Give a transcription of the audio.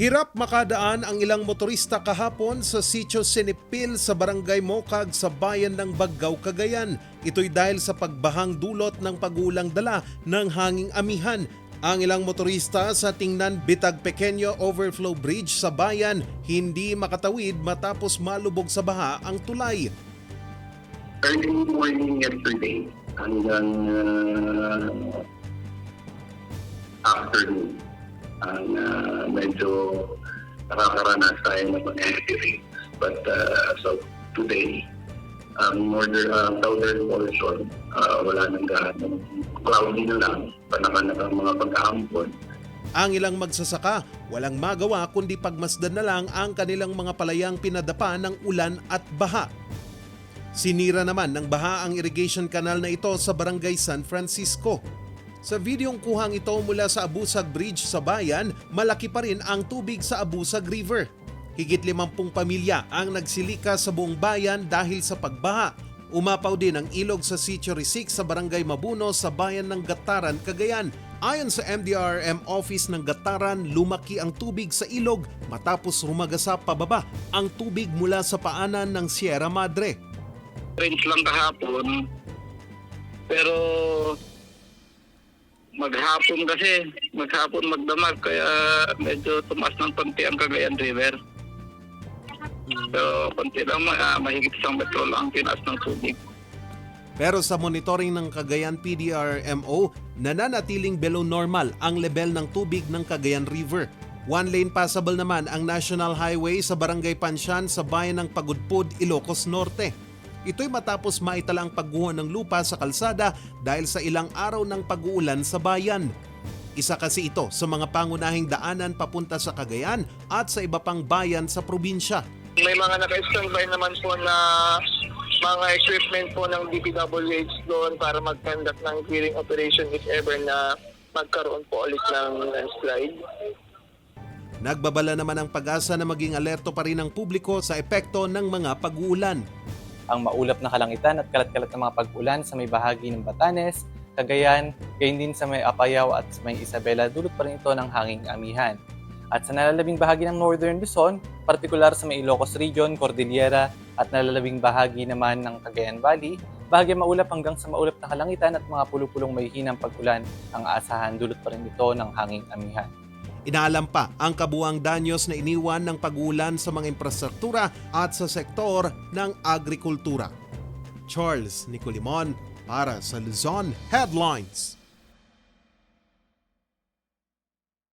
Hirap makadaan ang ilang motorista kahapon sa Sitio Sinipil sa Barangay Mokag sa bayan ng Baggaw, Cagayan. Ito'y dahil sa pagbahang dulot ng pagulang dala ng hanging amihan. Ang ilang motorista sa tingnan Bitag Pequeño Overflow Bridge sa bayan hindi makatawid matapos malubog sa baha ang tulay. early morning yesterday hanggang uh, afternoon. Ang uh, medyo nakakaranas tayo ng mga rains. But uh, so today, ang northern, uh, southern portion, uh, wala nang gaano. Cloudy na lang, panakanag ang mga pag-aampon. Ang ilang magsasaka walang magawa kundi pagmasdan na lang ang kanilang mga palayang pinadapa ng ulan at baha. Sinira naman ng baha ang irrigation canal na ito sa barangay San Francisco. Sa videong kuhang ito mula sa Abusag Bridge sa bayan, malaki pa rin ang tubig sa Abusag River. Higit 50 pamilya ang nagsilika sa buong bayan dahil sa pagbaha. Umapaw din ang ilog sa Sitio Risik sa barangay Mabuno sa bayan ng Gataran, Cagayan. Ayon sa MDRM office ng Gataran, lumaki ang tubig sa ilog matapos rumagasa pababa ang tubig mula sa paanan ng Sierra Madre. Rains lang kahapon, pero maghapon kasi, maghapon magdamag, kaya medyo tumaas ng konti ang Cagayan River. So, konti lang, ma- mahigit isang metro lang ang tinaas ng tubig. Pero sa monitoring ng Cagayan PDRMO, nananatiling below normal ang level ng tubig ng Cagayan River. One lane passable naman ang National Highway sa Barangay Pansyan sa bayan ng Pagudpud, Ilocos Norte. Ito'y matapos maitala ang pagguho ng lupa sa kalsada dahil sa ilang araw ng pag-uulan sa bayan. Isa kasi ito sa mga pangunahing daanan papunta sa Cagayan at sa iba pang bayan sa probinsya. May mga naka-standby naman po na mga equipment po ng DPWH doon para mag-conduct ng clearing operation if ever na magkaroon po ulit ng landslide. Nagbabala naman ang pag-asa na maging alerto pa rin ang publiko sa epekto ng mga pag-uulan. Ang maulap na kalangitan at kalat-kalat ng mga pag-ulan sa may bahagi ng Batanes, Cagayan, gayon din sa may Apayao at sa may Isabela, dulot pa rin ito ng hanging amihan. At sa nalalabing bahagi ng Northern Luzon, partikular sa may Ilocos Region, Cordillera, at nalalabing bahagi naman ng Cagayan Valley, bahagi maulap hanggang sa maulap na kalangitan at mga pulupulong may hinang pag-ulan ang aasahan dulot pa rin ito ng hanging amihan. Inaalam pa ang kabuang danyos na iniwan ng pag-ulan sa mga infrastruktura at sa sektor ng agrikultura. Charles Nicolimon para sa Luzon Headlines.